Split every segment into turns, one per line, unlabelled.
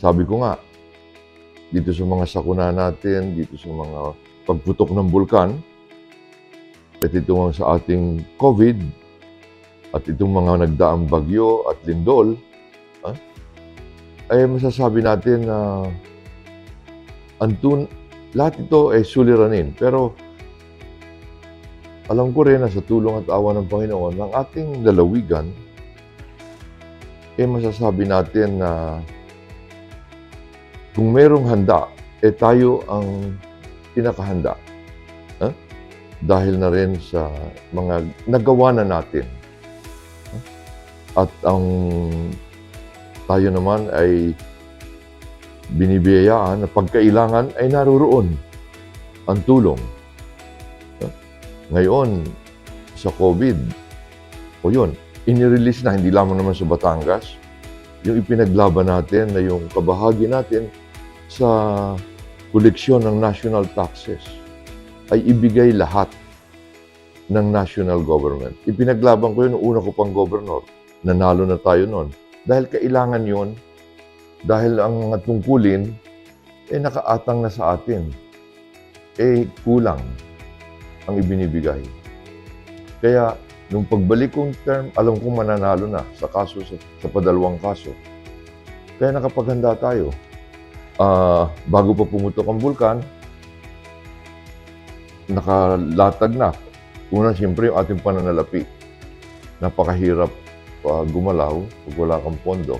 Sabi ko nga, dito sa mga sakuna natin, dito sa mga pagputok ng bulkan, at ito nga sa ating COVID, at itong mga nagdaang bagyo at lindol, ah, ay masasabi natin na antun, lahat ito ay suliranin. Pero alam ko rin na sa tulong at awa ng Panginoon, ang ating lalawigan, eh masasabi natin na kung merong handa, eh tayo ang pinakahanda. Ah? Dahil na rin sa mga nagawa na natin. Ah? At ang tayo naman ay binibiyayaan na pagkailangan ay naruroon ang tulong. Ah? Ngayon, sa COVID, o yun, inirelease na, hindi lamang naman sa Batangas, yung ipinaglaban natin na yung kabahagi natin sa koleksyon ng national taxes ay ibigay lahat ng national government. Ipinaglaban ko yun nung una ko pang governor. Nanalo na tayo noon. Dahil kailangan yon dahil ang mga tungkulin eh nakaatang na sa atin. Eh kulang ang ibinibigay. Kaya nung pagbalik kong term, alam kong mananalo na sa kaso sa, sa padalawang kaso. Kaya nakapaghanda tayo. Ah, bago pa pumutok ang bulkan, nakalatag na. Una, siyempre, yung ating pananalapi. Napakahirap uh, gumalaw pag wala kang pondo.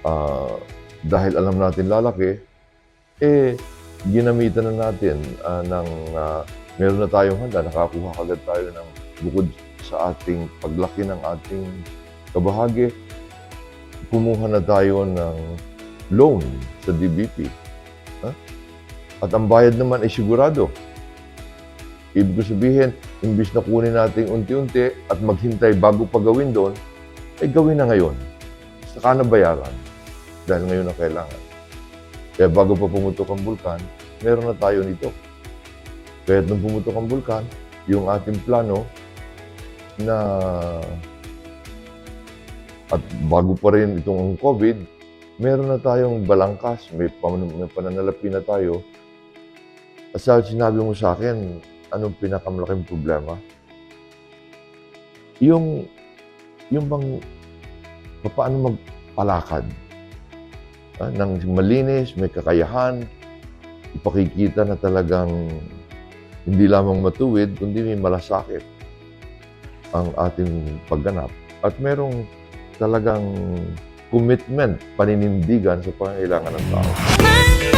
Ah, dahil alam natin lalaki, eh, ginamitan na natin ah, ng ah, meron na tayong handa, nakakuha agad tayo ng bukod sa ating paglaki ng ating kabahagi, kumuha na tayo ng loan sa DBP. Ha? At ang bayad naman ay sigurado. Ibig sabihin, imbis na kunin natin unti-unti at maghintay bago pa gawin doon, ay gawin na ngayon. Saka na bayaran. Dahil ngayon na kailangan. Kaya bago pa pumutok ang bulkan, meron na tayo nito. Kaya nung pumutok ang bulkan, yung ating plano na at bago pa rin itong COVID, meron na tayong balangkas, may, may pananalapi na tayo. At sa sinabi mo sa akin, anong pinakamalaking problema? Yung, yung bang, paano magpalakad? Ah, nang malinis, may kakayahan, ipakikita na talagang hindi lamang matuwid, kundi may malasakit ang ating pagganap. At merong talagang commitment, paninindigan sa pangailangan ng tao.